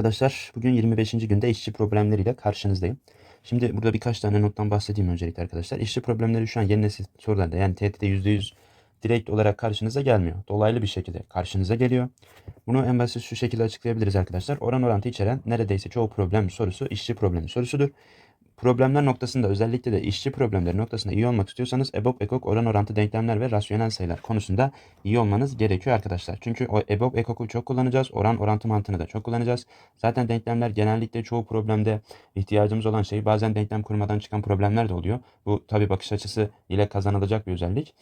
Arkadaşlar bugün 25. günde işçi problemleriyle karşınızdayım. Şimdi burada birkaç tane nottan bahsedeyim öncelikle arkadaşlar. İşçi problemleri şu an yeni nesil sorularda yani TET'de %100 direkt olarak karşınıza gelmiyor. Dolaylı bir şekilde karşınıza geliyor. Bunu en basit şu şekilde açıklayabiliriz arkadaşlar. Oran orantı içeren neredeyse çoğu problem sorusu işçi problemi sorusudur. Problemler noktasında özellikle de işçi problemleri noktasında iyi olmak istiyorsanız EBOB, EKOK, oran orantı denklemler ve rasyonel sayılar konusunda iyi olmanız gerekiyor arkadaşlar. Çünkü o EBOB, EKOK'u çok kullanacağız. Oran orantı mantığını da çok kullanacağız. Zaten denklemler genellikle çoğu problemde ihtiyacımız olan şey. Bazen denklem kurmadan çıkan problemler de oluyor. Bu tabi bakış açısı ile kazanılacak bir özellik.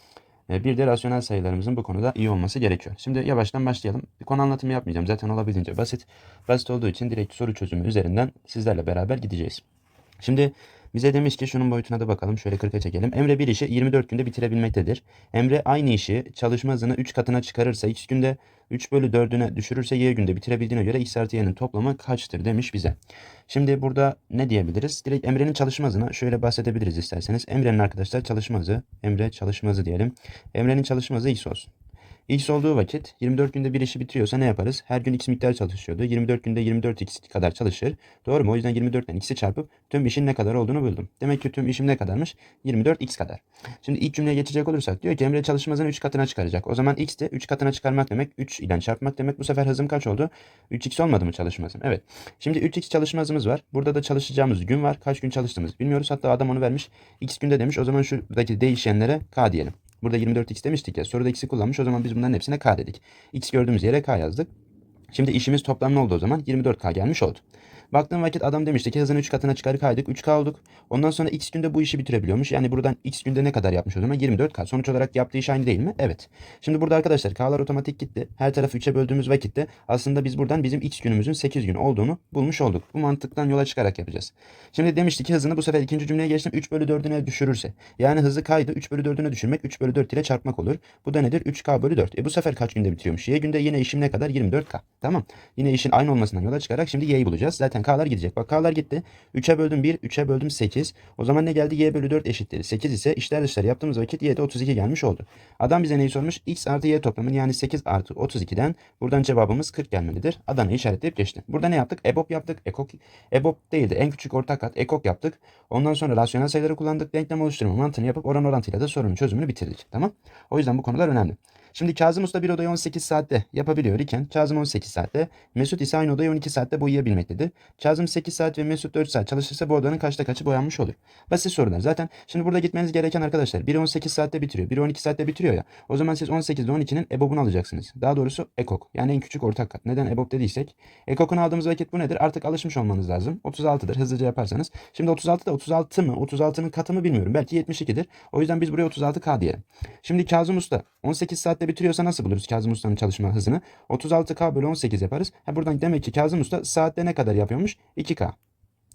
E, Bir de rasyonel sayılarımızın bu konuda iyi olması gerekiyor. Şimdi yavaştan başlayalım. Bir konu anlatımı yapmayacağım. Zaten olabildiğince basit. Basit olduğu için direkt soru çözümü üzerinden sizlerle beraber gideceğiz. Şimdi bize demiş ki şunun boyutuna da bakalım. Şöyle 40'a çekelim. Emre bir işi 24 günde bitirebilmektedir. Emre aynı işi çalışma hızını 3 katına çıkarırsa x günde 3 bölü 4'üne düşürürse y günde bitirebildiğine göre x artı y'nin toplamı kaçtır demiş bize. Şimdi burada ne diyebiliriz? Direkt Emre'nin çalışma hızına şöyle bahsedebiliriz isterseniz. Emre'nin arkadaşlar çalışma hızı. Emre çalışma hızı diyelim. Emre'nin çalışma hızı x olsun. X olduğu vakit 24 günde bir işi bitiriyorsa ne yaparız? Her gün x miktar çalışıyordu. 24 günde 24x kadar çalışır. Doğru mu? O yüzden 24'ten x'i çarpıp tüm işin ne kadar olduğunu buldum. Demek ki tüm işim ne kadarmış? 24x kadar. Şimdi ilk cümleye geçecek olursak diyor ki Emre çalışma hızını 3 katına çıkaracak. O zaman x de 3 katına çıkarmak demek 3 ile çarpmak demek. Bu sefer hızım kaç oldu? 3x olmadı mı çalışma hızım? Evet. Şimdi 3x çalışma hızımız var. Burada da çalışacağımız gün var. Kaç gün çalıştığımız bilmiyoruz. Hatta adam onu vermiş. x günde demiş. O zaman şuradaki değişenlere k diyelim. Burada 24x demiştik ya. Soruda x'i kullanmış. O zaman biz bunların hepsine k dedik. x gördüğümüz yere k yazdık. Şimdi işimiz toplam ne oldu o zaman? 24k gelmiş oldu. Baktığım vakit adam demişti ki hızını 3 katına çıkarıyorduk 3k olduk. Ondan sonra x günde bu işi bitirebiliyormuş. Yani buradan x günde ne kadar yapmış o zaman? 24k. Sonuç olarak yaptığı iş aynı değil mi? Evet. Şimdi burada arkadaşlar k'lar otomatik gitti. Her tarafı 3'e böldüğümüz vakitte aslında biz buradan bizim x günümüzün 8 gün olduğunu bulmuş olduk. Bu mantıktan yola çıkarak yapacağız. Şimdi demiştik ki hızını bu sefer ikinci cümleye geçtim 3 bölü 4'üne düşürürse. Yani hızı kaydı 3 bölü 4'üne düşürmek 3 bölü 4 ile çarpmak olur. Bu da nedir? 3k bölü 4. E bu sefer kaç günde bitiriyormuş? Y günde yine işim ne kadar? 24k. Tamam. Yine işin aynı olmasından yola çıkarak şimdi y'yi bulacağız. Zaten k'lar gidecek. Bak k'lar gitti. 3'e böldüm 1, 3'e böldüm 8. O zaman ne geldi? y bölü 4 eşittir. 8 ise işler dışlar yaptığımız vakit y de 32 gelmiş oldu. Adam bize neyi sormuş? x artı y toplamını yani 8 artı 32'den buradan cevabımız 40 gelmelidir. Adana'yı işaretleyip geçtim. Burada ne yaptık? EBOB yaptık. Ekok, EBOB değildi. En küçük ortak kat ekok yaptık. Ondan sonra rasyonel sayıları kullandık. Denklem oluşturma mantığını yapıp oran orantıyla da sorunun çözümünü bitirdik. Tamam. O yüzden bu konular önemli. Şimdi Kazım Usta bir odayı 18 saatte yapabiliyor iken Kazım 18 saatte, Mesut ise aynı odayı 12 saatte boyayabilmektedir. Kazım 8 saat ve Mesut 4 saat çalışırsa bu odanın kaçta kaçı boyanmış olur? Basit sorular. Zaten şimdi burada gitmeniz gereken arkadaşlar biri 18 saatte bitiriyor, biri 12 saatte bitiriyor ya. O zaman siz 18 ile 12'nin EBOB'unu alacaksınız. Daha doğrusu EKOK. Yani en küçük ortak kat. Neden EBOB dediysek? EKOK'unu aldığımız vakit bu nedir? Artık alışmış olmanız lazım. 36'dır. Hızlıca yaparsanız. Şimdi 36 da 36 mı? 36'nın katı mı bilmiyorum. Belki 72'dir. O yüzden biz buraya 36K diyelim. Şimdi Kazım Usta 18 saatte bitiriyorsa nasıl buluruz Kazım Usta'nın çalışma hızını? 36K bölü 18 yaparız. Ha buradan demek ki Kazım Usta saatte ne kadar yapıyormuş? 2K.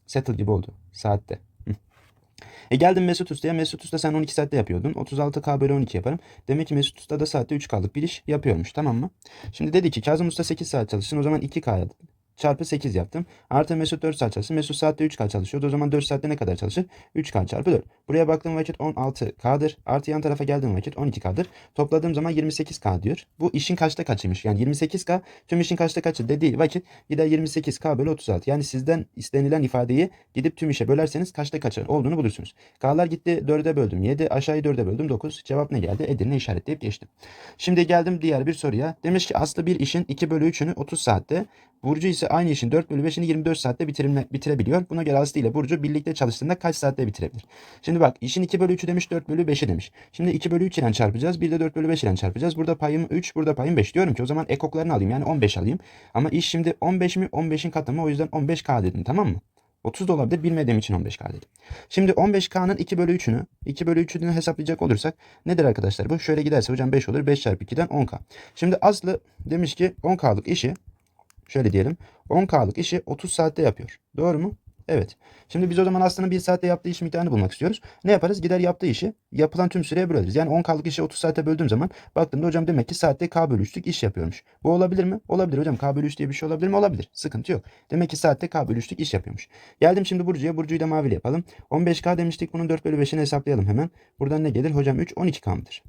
Settle gibi oldu. Saatte. E geldim Mesut Usta'ya. Mesut Usta sen 12 saatte yapıyordun. 36K bölü 12 yaparım. Demek ki Mesut Usta da saatte 3K'lık bir iş yapıyormuş. Tamam mı? Şimdi dedi ki Kazım Usta 8 saat çalışsın. O zaman 2K çarpı 8 yaptım. Artı Mesut 4 saat çalışsın. Mesut saatte 3K çalışıyordu. O zaman 4 saatte ne kadar çalışır? 3K çarpı 4. Buraya baktığım vakit 16K'dır. Artı yan tarafa geldiğim vakit 12K'dır. Topladığım zaman 28K diyor. Bu işin kaçta kaçıymış? Yani 28K tüm işin kaçta kaçı dediği vakit gider 28K bölü 36. Yani sizden istenilen ifadeyi gidip tüm işe bölerseniz kaçta kaçı olduğunu bulursunuz. K'lar gitti 4'e böldüm 7. Aşağıyı 4'e böldüm 9. Cevap ne geldi? Edirne işaretleyip geçtim. Şimdi geldim diğer bir soruya. Demiş ki aslı bir işin 2 bölü 3'ünü 30 saatte Burcu ise aynı işin 4 bölü 5'ini 24 saatte bitirilme, bitirebiliyor. Buna göre Aslı ile Burcu birlikte çalıştığında kaç saatte bitirebilir? Şimdi bak işin 2 bölü 3'ü demiş 4 bölü 5'i demiş. Şimdi 2 bölü 3 ile çarpacağız. Bir de 4 bölü 5 ile çarpacağız. Burada payım 3 burada payım 5. Diyorum ki o zaman ekoklarını alayım yani 15 alayım. Ama iş şimdi 15 mi 15'in katı mı o yüzden 15K dedim tamam mı? 30 da olabilir bilmediğim için 15K dedim. Şimdi 15K'nın 2 bölü 3'ünü 2 bölü 3'ünü hesaplayacak olursak nedir arkadaşlar bu? Şöyle giderse hocam 5 olur. 5 çarpı 2'den 10K. Şimdi Aslı demiş ki 10K'lık işi şöyle diyelim 10K'lık işi 30 saatte yapıyor. Doğru mu? Evet. Şimdi biz o zaman Aslı'nın 1 saatte yaptığı iş miktarını bulmak istiyoruz. Ne yaparız? Gider yaptığı işi yapılan tüm süreye böleriz. Yani 10K'lık işi 30 saate böldüğüm zaman baktığımda hocam demek ki saatte K bölü 3'lük iş yapıyormuş. Bu olabilir mi? Olabilir hocam. K bölü 3 diye bir şey olabilir mi? Olabilir. Sıkıntı yok. Demek ki saatte K bölü 3'lük iş yapıyormuş. Geldim şimdi Burcu'ya. Burcu'yu da mavili yapalım. 15K demiştik. Bunun 4 bölü 5'ini hesaplayalım hemen. Buradan ne gelir? Hocam 3 12K mıdır?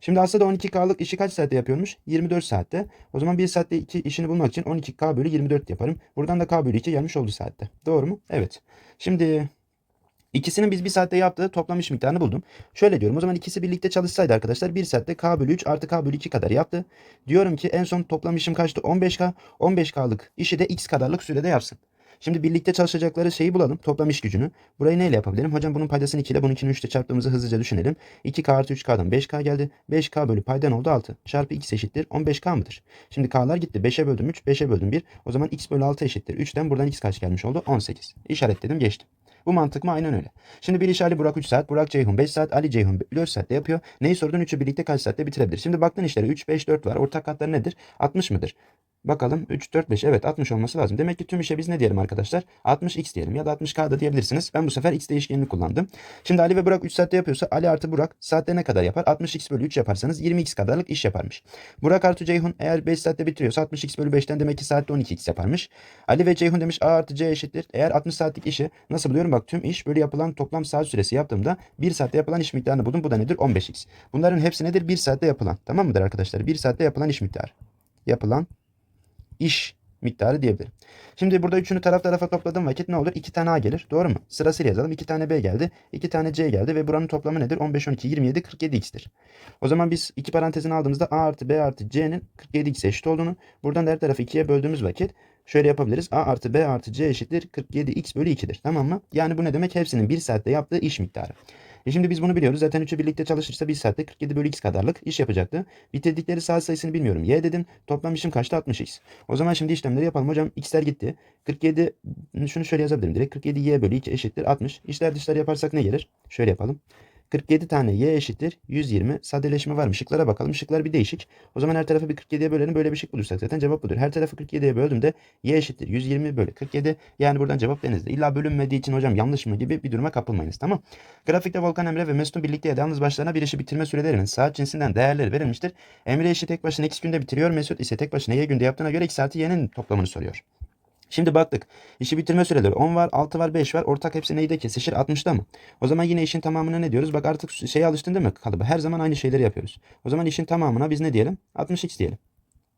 Şimdi aslında 12K'lık işi kaç saatte yapıyormuş? 24 saatte. O zaman 1 saatte 2 işini bulmak için 12K bölü 24 yaparım. Buradan da K bölü 2 gelmiş oldu saatte. Doğru mu? Evet. Şimdi ikisinin biz 1 saatte yaptığı toplam iş miktarını buldum. Şöyle diyorum o zaman ikisi birlikte çalışsaydı arkadaşlar 1 saatte K bölü 3 artı K bölü 2 kadar yaptı. Diyorum ki en son toplam işim kaçtı? 15K. 15K'lık işi de X kadarlık sürede yapsın. Şimdi birlikte çalışacakları şeyi bulalım. Toplam iş gücünü. Burayı neyle yapabilirim? Hocam bunun paydasını 2 ile bununkini 3 ile çarptığımızı hızlıca düşünelim. 2K artı 3K'dan 5K geldi. 5K bölü paydan oldu 6. Çarpı X eşittir 15K mıdır? Şimdi K'lar gitti. 5'e böldüm 3, 5'e böldüm 1. O zaman X bölü 6 eşittir. 3'ten buradan X kaç gelmiş oldu? 18. İşaretledim geçtim. Bu mantık mı? Aynen öyle. Şimdi bir iş Ali Burak 3 saat, Burak Ceyhun 5 saat, Ali Ceyhun 4 saatte yapıyor. Neyi sordun? 3'ü birlikte kaç saatte bitirebilir? Şimdi baktın işlere 3, 5, 4 var. Ortak katları nedir? 60 mıdır? Bakalım 3, 4, 5 evet 60 olması lazım. Demek ki tüm işe biz ne diyelim arkadaşlar? 60x diyelim ya da 60k da diyebilirsiniz. Ben bu sefer x değişkenini kullandım. Şimdi Ali ve Burak 3 saatte yapıyorsa Ali artı Burak saatte ne kadar yapar? 60x bölü 3 yaparsanız 20x kadarlık iş yaparmış. Burak artı Ceyhun eğer 5 saatte bitiriyorsa 60x bölü 5'ten demek ki saatte 12x yaparmış. Ali ve Ceyhun demiş A artı C eşittir. Eğer 60 saatlik işi nasıl buluyorum? Bak tüm iş bölü yapılan toplam saat süresi yaptığımda 1 saatte yapılan iş miktarını buldum. Bu da nedir? 15x. Bunların hepsi nedir? 1 saatte yapılan. Tamam mıdır arkadaşlar? 1 saatte yapılan iş miktarı. Yapılan iş miktarı diyebilirim. Şimdi burada üçünü taraf tarafa topladığım vakit ne olur? 2 tane A gelir. Doğru mu? Sırasıyla yazalım. 2 tane B geldi. 2 tane C geldi ve buranın toplamı nedir? 15, 12, 27, 47x'tir. O zaman biz iki parantezini aldığımızda A artı B artı C'nin 47x eşit olduğunu buradan da her tarafı 2'ye böldüğümüz vakit şöyle yapabiliriz. A artı B artı C eşittir 47x bölü 2'dir. Tamam mı? Yani bu ne demek? Hepsinin 1 saatte yaptığı iş miktarı. E şimdi biz bunu biliyoruz. Zaten üçü birlikte çalışırsa 1 saatte 47 bölü x kadarlık iş yapacaktı. Bitirdikleri saat sayısını bilmiyorum. Y dedim. Toplam işim kaçtı? 60x. O zaman şimdi işlemleri yapalım. Hocam x'ler gitti. 47 şunu şöyle yazabilirim direkt. 47 y bölü 2 eşittir 60. İşler dışlar yaparsak ne gelir? Şöyle yapalım. 47 tane y eşittir 120. Sadeleşme var mı? Şıklara bakalım. Şıklar bir değişik. O zaman her tarafı bir 47'ye bölelim. Böyle bir şık bulursak zaten cevap budur. Her tarafı 47'ye böldüğümde y eşittir 120 bölü 47. Yani buradan cevap denizde. İlla bölünmediği için hocam yanlış mı gibi bir duruma kapılmayınız. Tamam. Grafikte Volkan Emre ve Mesut'un birlikte ya da yalnız başlarına bir işi bitirme sürelerinin saat cinsinden değerleri verilmiştir. Emre işi tek başına x günde bitiriyor. Mesut ise tek başına y günde yaptığına göre x artı y'nin toplamını soruyor. Şimdi baktık. İşi bitirme süreleri 10 var, 6 var, 5 var. Ortak hepsi neyde kesişir? 60'da mı? O zaman yine işin tamamına ne diyoruz? Bak artık şeye alıştın değil mi kalıbı? Her zaman aynı şeyleri yapıyoruz. O zaman işin tamamına biz ne diyelim? 60x diyelim.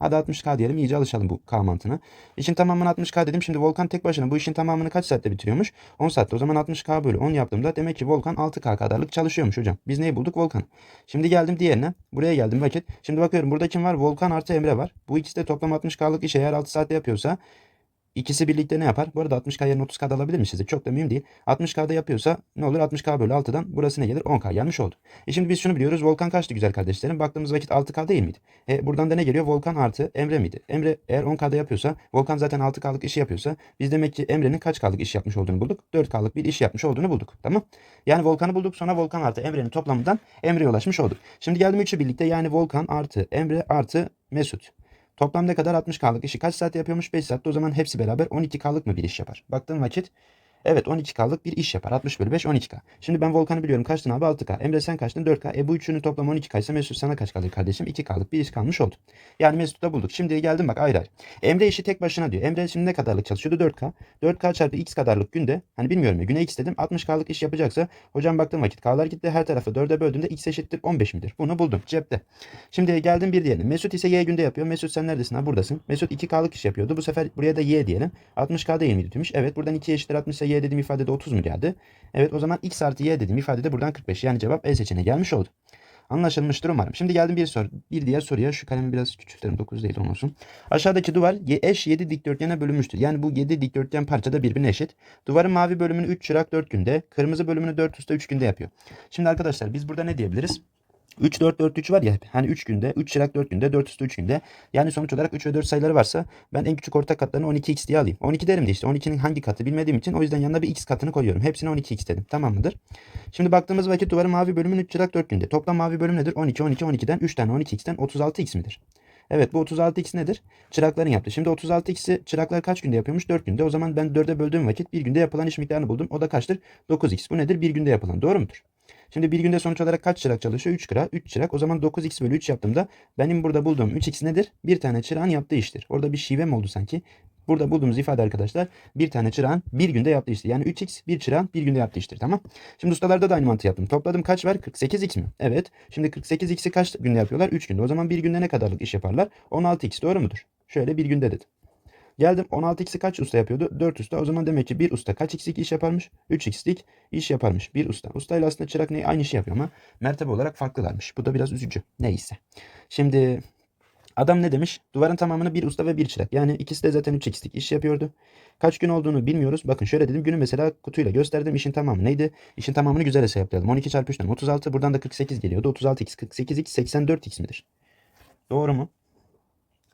Hadi 60k diyelim. iyice alışalım bu k mantığına. İşin tamamını 60k dedim. Şimdi Volkan tek başına bu işin tamamını kaç saatte bitiriyormuş? 10 saatte. O zaman 60k bölü 10 yaptığımda demek ki Volkan 6k kadarlık çalışıyormuş hocam. Biz neyi bulduk? Volkan. Şimdi geldim diğerine. Buraya geldim vakit. Şimdi bakıyorum burada kim var? Volkan artı Emre var. Bu ikisi de toplam 60k'lık iş eğer 6 saatte yapıyorsa İkisi birlikte ne yapar? Bu arada 60K yerine 30K'da alabilir mi size? Çok da mühim değil. 60K'da yapıyorsa ne olur? 60K bölü 6'dan burası ne gelir? 10K gelmiş oldu. E şimdi biz şunu biliyoruz. Volkan kaçtı güzel kardeşlerim? Baktığımız vakit 6K değil miydi? E buradan da ne geliyor? Volkan artı Emre miydi? Emre eğer 10K'da yapıyorsa Volkan zaten 6K'lık işi yapıyorsa biz demek ki Emre'nin kaç K'lık iş yapmış olduğunu bulduk. 4K'lık bir iş yapmış olduğunu bulduk. Tamam. Yani Volkan'ı bulduk. Sonra Volkan artı Emre'nin toplamından Emre'ye ulaşmış olduk. Şimdi geldim üçü birlikte yani Volkan artı Emre artı Mesut. Toplam ne kadar 60K'lık işi kaç saat yapıyormuş? 5 saatte o zaman hepsi beraber 12K'lık mı bir iş yapar? Baktığım vakit evet 12K'lık bir iş yapar. 60 bölü 5 12K. Şimdi ben Volkan'ı biliyorum. Kaçtın abi 6K. Emre sen kaçtın 4K. E bu üçünün toplamı 12K ise Mesut sana kaç kalır kardeşim? 2K'lık bir iş kalmış oldu. Yani Mesut'u da bulduk. Şimdi geldim bak ayrı ayrı. Emre işi tek başına diyor. Emre şimdi ne kadarlık çalışıyordu? 4K. 4K çarpı x kadarlık günde. Hani bilmiyorum ya güne x dedim. 60K'lık iş yapacaksa hocam baktığım vakit K'lar gitti. Her tarafı 4'e böldüğümde x eşittir 15 midir? Bunu buldum cepte. Şimdi geldim bir diyelim. Mesut ise y günde yapıyor. Mesut sen neredesin ha? Buradasın. Mesut 2K'lık iş yapıyordu. Bu sefer buraya da y diyelim. 60K değil miydi tümüş? Evet buradan 2 eşittir 60 ise y dediğim ifadede 30 mu geldi? Evet o zaman x artı y dediğim ifadede buradan 45. Yani cevap E seçeneği gelmiş oldu. Anlaşılmıştır umarım. Şimdi geldim bir soru. Bir diğer soruya şu kalemi biraz küçültelim. 9 değil olmasın. Aşağıdaki duvar ye- eş 7 dikdörtgene bölünmüştür. Yani bu 7 dikdörtgen parçada birbirine eşit. Duvarın mavi bölümünü 3 çırak 4 günde, kırmızı bölümünü 4 usta 3 günde yapıyor. Şimdi arkadaşlar biz burada ne diyebiliriz? 3 4 4 3 var ya hani 3 günde 3 çırak 4 günde 4 üstü 3 günde yani sonuç olarak 3 ve 4 sayıları varsa ben en küçük ortak katlarını 12x diye alayım. 12 derim de işte 12'nin hangi katı bilmediğim için o yüzden yanına bir x katını koyuyorum. Hepsine 12x dedim. Tamam mıdır? Şimdi baktığımız vakit duvarın mavi bölümünün 3 çırak 4 günde. Toplam mavi bölüm nedir? 12 12 12'den 3 tane 12x'ten 36x midir? Evet bu 36x nedir? Çırakların yaptı. Şimdi 36x'i çıraklar kaç günde yapıyormuş? 4 günde. O zaman ben 4'e böldüğüm vakit bir günde yapılan iş miktarını buldum. O da kaçtır? 9x. Bu nedir? Bir günde yapılan. Doğru mudur? Şimdi bir günde sonuç olarak kaç çırak çalışıyor? 3 çırak. 3 çırak. O zaman 9x bölü 3 yaptığımda benim burada bulduğum 3x nedir? Bir tane çırağın yaptığı iştir. Orada bir şive mi oldu sanki? Burada bulduğumuz ifade arkadaşlar bir tane çırağın bir günde yaptığı iştir. Yani 3x bir çırağın bir günde yaptığı iştir. Tamam. Şimdi ustalarda da aynı mantığı yaptım. Topladım kaç var? 48x mi? Evet. Şimdi 48x'i kaç günde yapıyorlar? 3 günde. O zaman bir günde ne kadarlık iş yaparlar? 16x doğru mudur? Şöyle bir günde dedim. Geldim 16x'i kaç usta yapıyordu? 4 usta. O zaman demek ki bir usta kaç x'lik iş yaparmış? 3x'lik iş yaparmış. Bir usta. Ustayla aslında çırak ne aynı işi yapıyor ama mertebe olarak farklılarmış. Bu da biraz üzücü. Neyse. Şimdi adam ne demiş? Duvarın tamamını bir usta ve bir çırak. Yani ikisi de zaten 3x'lik iş yapıyordu. Kaç gün olduğunu bilmiyoruz. Bakın şöyle dedim. Günü mesela kutuyla gösterdim. İşin tamamı neydi? İşin tamamını güzel hesaplayalım. 12 çarpı 3'ten 36. Buradan da 48 geliyordu. 36x, 48x, 84x midir? Doğru mu?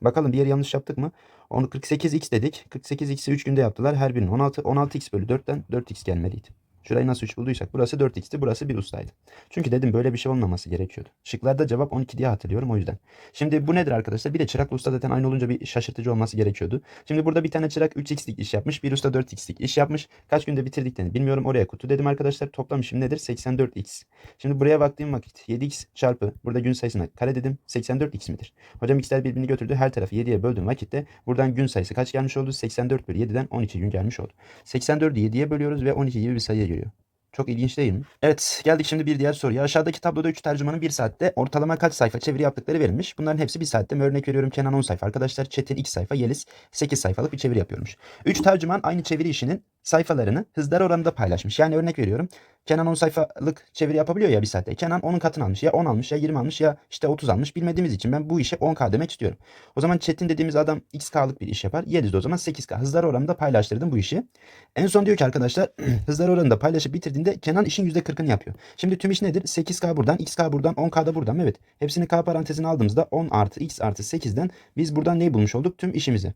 Bakalım bir yer yanlış yaptık mı? Onu 48x dedik. 48x'i 3 günde yaptılar. Her birinin 16 16x bölü 4'ten 4x gelmeliydi. Şurayı nasıl 3 bulduysak burası 4x'ti burası 1 ustaydı. Çünkü dedim böyle bir şey olmaması gerekiyordu. Şıklarda cevap 12 diye hatırlıyorum o yüzden. Şimdi bu nedir arkadaşlar? Bir de çırakla usta zaten aynı olunca bir şaşırtıcı olması gerekiyordu. Şimdi burada bir tane çırak 3x'lik iş yapmış. Bir usta 4x'lik iş yapmış. Kaç günde bitirdiklerini bilmiyorum. Oraya kutu dedim arkadaşlar. Toplam işim nedir? 84x. Şimdi buraya baktığım vakit 7x çarpı burada gün sayısına kare dedim. 84x midir? Hocam x'ler birbirini götürdü. Her tarafı 7'ye böldüğüm vakitte buradan gün sayısı kaç gelmiş oldu? 84 bölü 7'den 12 gün gelmiş oldu. 84'ü 7'ye bölüyoruz ve 12 gibi bir sayıya geliyor. Çok ilginç değil mi? Evet geldik şimdi bir diğer soruya. Aşağıdaki tabloda 3 tercümanın 1 saatte ortalama kaç sayfa çeviri yaptıkları verilmiş. Bunların hepsi 1 saatte? Örnek veriyorum Kenan 10 sayfa arkadaşlar. Çetin 2 sayfa. Yeliz 8 sayfalık bir çeviri yapıyormuş. 3 tercüman aynı çeviri işinin sayfalarını hızlar oranında paylaşmış. Yani örnek veriyorum. Kenan 10 sayfalık çeviri yapabiliyor ya bir saatte. Kenan 10'un katını almış. Ya 10 almış ya 20 almış ya işte 30 almış. Bilmediğimiz için ben bu işe 10k demek istiyorum. O zaman Çetin dediğimiz adam xk'lık bir iş yapar. Yeliz o zaman 8k. Hızlar oranında paylaştırdım bu işi. En son diyor ki arkadaşlar hızlar oranında paylaşıp bitirdiğinde Kenan işin %40'ını yapıyor. Şimdi tüm iş nedir? 8k buradan, xk buradan, 10k da buradan. Evet. Hepsini k parantezine aldığımızda 10 artı x artı 8'den biz buradan neyi bulmuş olduk? Tüm işimizi.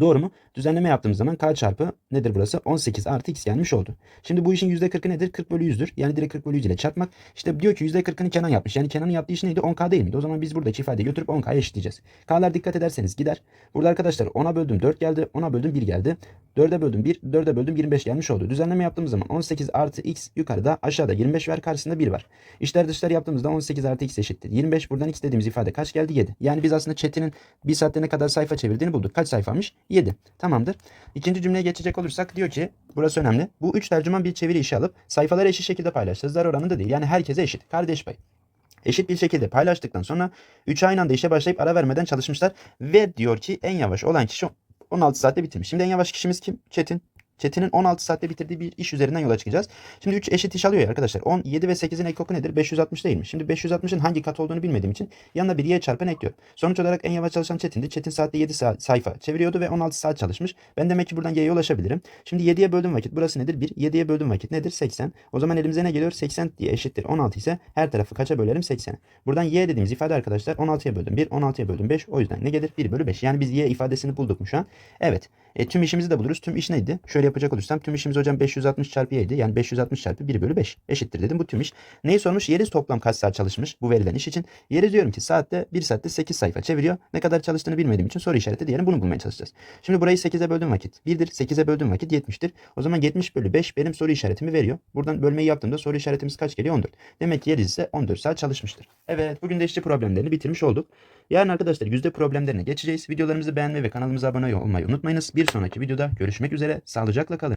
Doğru mu? Düzenleme yaptığımız zaman k çarpı nedir burası? 18 artı x gelmiş oldu. Şimdi bu işin %40'ı nedir? 40 bölü 100'dür. Yani direkt 40 bölü 100 ile çarpmak. İşte diyor ki %40'ını Kenan yapmış. Yani Kenan'ın yaptığı iş neydi? 10k değil miydi? O zaman biz buradaki ifadeyi götürüp 10k'ya eşitleyeceğiz. K'lar dikkat ederseniz gider. Burada arkadaşlar 10'a böldüm 4 geldi. 10'a böldüm 1 geldi. 4'e böldüm 1. 4'e böldüm 25 gelmiş oldu. Düzenleme yaptığımız zaman 18 artı x yukarıda aşağıda 25 var karşısında 1 var. İşler dışlar yaptığımızda 18 artı x eşittir. 25 buradan x dediğimiz ifade kaç geldi? 7. Yani biz aslında chat'inin bir saatte ne kadar sayfa çevirdiğini bulduk. Kaç sayfamış? 7. Tamamdır. İkinci cümleye geçecek olursak diyor ki burası önemli. Bu üç tercüman bir çeviri işi alıp sayfaları eşit şekilde paylaştı. Hızlar oranında değil. Yani herkese eşit. Kardeş pay. Eşit bir şekilde paylaştıktan sonra 3 aynı anda işe başlayıp ara vermeden çalışmışlar. Ve diyor ki en yavaş olan kişi 16 saatte bitirmiş. Şimdi en yavaş kişimiz kim? Çetin. Çetin'in 16 saatte bitirdiği bir iş üzerinden yola çıkacağız. Şimdi 3 eşit iş alıyor ya arkadaşlar. 10, 7 ve 8'in ekoku nedir? 560 değil mi? Şimdi 560'ın hangi kat olduğunu bilmediğim için yanına bir y çarpan ekliyorum. Sonuç olarak en yavaş çalışan Çetin'di. Çetin saatte 7 saat, sayfa çeviriyordu ve 16 saat çalışmış. Ben demek ki buradan y'ye ulaşabilirim. Şimdi 7'ye böldüğüm vakit burası nedir? 1. 7'ye böldüğüm vakit nedir? 80. O zaman elimize ne geliyor? 80 diye eşittir. 16 ise her tarafı kaça bölerim? 80. Buradan y dediğimiz ifade arkadaşlar 16'ya böldüm 1, 16'ya böldüm 5. O yüzden ne gelir? 1 bölü 5. Yani biz y ifadesini bulduk mu şu an? Evet. E, tüm işimizi de buluruz. Tüm iş neydi? Şöyle yapacak olursam tüm işimiz hocam 560 çarpı y'ydi. Yani 560 çarpı 1 bölü 5 eşittir dedim. Bu tüm iş. Neyi sormuş? Yeriz toplam kaç saat çalışmış bu verilen iş için. Yeriz diyorum ki saatte 1 saatte 8 sayfa çeviriyor. Ne kadar çalıştığını bilmediğim için soru işareti diyelim. Bunu bulmaya çalışacağız. Şimdi burayı 8'e böldüğüm vakit 1'dir. 8'e böldüğüm vakit 70'tir. O zaman 70 bölü 5 benim soru işaretimi veriyor. Buradan bölmeyi yaptığımda soru işaretimiz kaç geliyor? 14. Demek ki Yeriz ise 14 saat çalışmıştır. Evet bugün de işçi problemlerini bitirmiş olduk. Yarın arkadaşlar yüzde problemlerine geçeceğiz. Videolarımızı beğenmeyi ve kanalımıza abone olmayı unutmayınız. Bir sonraki videoda görüşmek üzere. Sağlıcakla kalın.